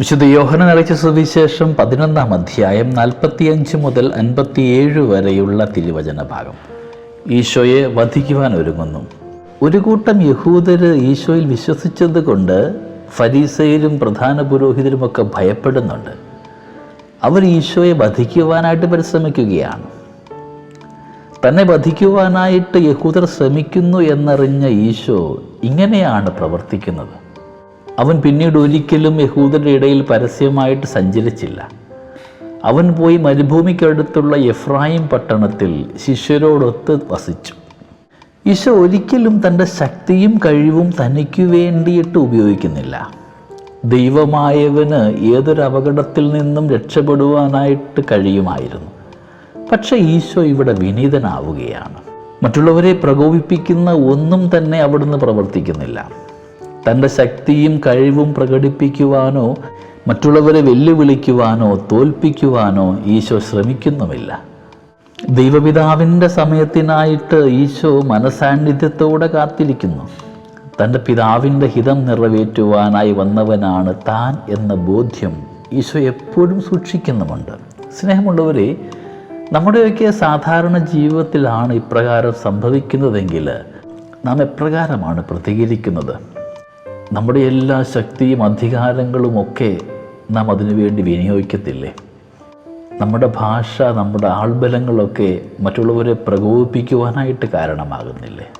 വിശുദ്ധ യോഹന നിറച്ച സുവിശേഷം പതിനൊന്നാം അധ്യായം നാൽപ്പത്തിയഞ്ച് മുതൽ അൻപത്തിയേഴ് വരെയുള്ള തിരുവചന ഭാഗം ഈശോയെ വധിക്കുവാൻ ഒരുങ്ങുന്നു. ഒരു കൂട്ടം യഹൂദര് ഈശോയിൽ വിശ്വസിച്ചത് കൊണ്ട് ഫരീസയിലും പ്രധാന പുരോഹിതരുമൊക്കെ ഭയപ്പെടുന്നുണ്ട്. അവർ ഈശോയെ വധിക്കുവാനായിട്ട് പരിശ്രമിക്കുകയാണ്. തന്നെ വധിക്കുവാനായിട്ട് യഹൂദർ ശ്രമിക്കുന്നു എന്നറിഞ്ഞ ഈശോ ഇങ്ങനെയാണ് പ്രവർത്തിക്കുന്നത്. അവൻ പിന്നീട് ഒരിക്കലും യഹൂദരുടെ ഇടയിൽ പരസ്യമായിട്ട് സഞ്ചരിച്ചില്ല. അവൻ പോയി മരുഭൂമിക്കടുത്തുള്ള എഫ്രായിം പട്ടണത്തിൽ ശിഷ്യരോടൊത്ത് വസിച്ചു. ഈശോ ഒരിക്കലും തന്റെ ശക്തിയും കഴിവും തനിക്കു വേണ്ടിയിട്ട് ഉപയോഗിക്കുന്നില്ല. ദൈവമായവന് ഏതൊരു അപകടത്തിൽ നിന്നും രക്ഷപ്പെടുവാനായിട്ട് കഴിയുമായിരുന്നു. പക്ഷേ ഈശോ ഇവിടെ വിനീതനാവുകയാണ്. മറ്റുള്ളവരെ പ്രകോപിപ്പിക്കുന്ന ഒന്നും തന്നെ അവിടുന്ന് പ്രവർത്തിക്കുന്നില്ല. തന്റെ ശക്തിയും കഴിവും പ്രകടിപ്പിക്കുവാനോ മറ്റുള്ളവരെ വെല്ലുവിളിക്കുവാനോ തോൽപ്പിക്കുവാനോ ഈശോ ശ്രമിക്കുന്നുമില്ല. ദൈവപിതാവിന്റെ സമയത്തിനായിട്ട് ഈശോ മനസാന്നിധ്യത്തോടെ കാത്തിരിക്കുന്നു. തന്റെ പിതാവിന്റെ ഹിതം നിറവേറ്റുവാനായി വന്നവനാണ് താൻ എന്ന ബോധ്യം ഈശോ എപ്പോഴും സൂക്ഷിക്കുന്നുമുണ്ട്. സ്നേഹമുള്ളവരെ നമ്മുടെയൊക്കെ സാധാരണ ജീവിതത്തിലാണ് ഇപ്രകാരം സംഭവിക്കുന്നതെങ്കിൽ നാം എപ്രകാരമാണ് പ്രതികരിക്കുന്നത്? നമ്മുടെ എല്ലാ ശക്തിയും അധികാരങ്ങളും ഒക്കെ നാം അതിനുവേണ്ടി വിനിയോഗിക്കത്തില്ലേ? നമ്മുടെ ഭാഷ നമ്മുടെ ആൾബലങ്ങളൊക്കെ മറ്റുള്ളവരെ പ്രകോപിപ്പിക്കുവാനായിട്ട് കാരണമാകുന്നില്ലേ?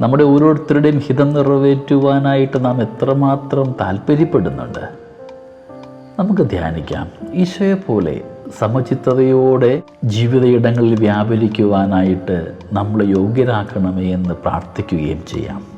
നമ്മുടെ ഓരോരുത്തരുടെയും ഹിതം നിറവേറ്റുവാനായിട്ട് നാം എത്രമാത്രം താല്പര്യപ്പെടുന്നുണ്ട്? നമുക്ക് ധ്യാനിക്കാം. ഈശോയെ പോലെ സമചിത്തതയോടെ ജീവിതയിടങ്ങളിൽ വ്യാപരിക്കുവാനായിട്ട് നമ്മളെ യോഗ്യരാക്കണമേ എന്ന് പ്രാർത്ഥിക്കുകയും ചെയ്യാം.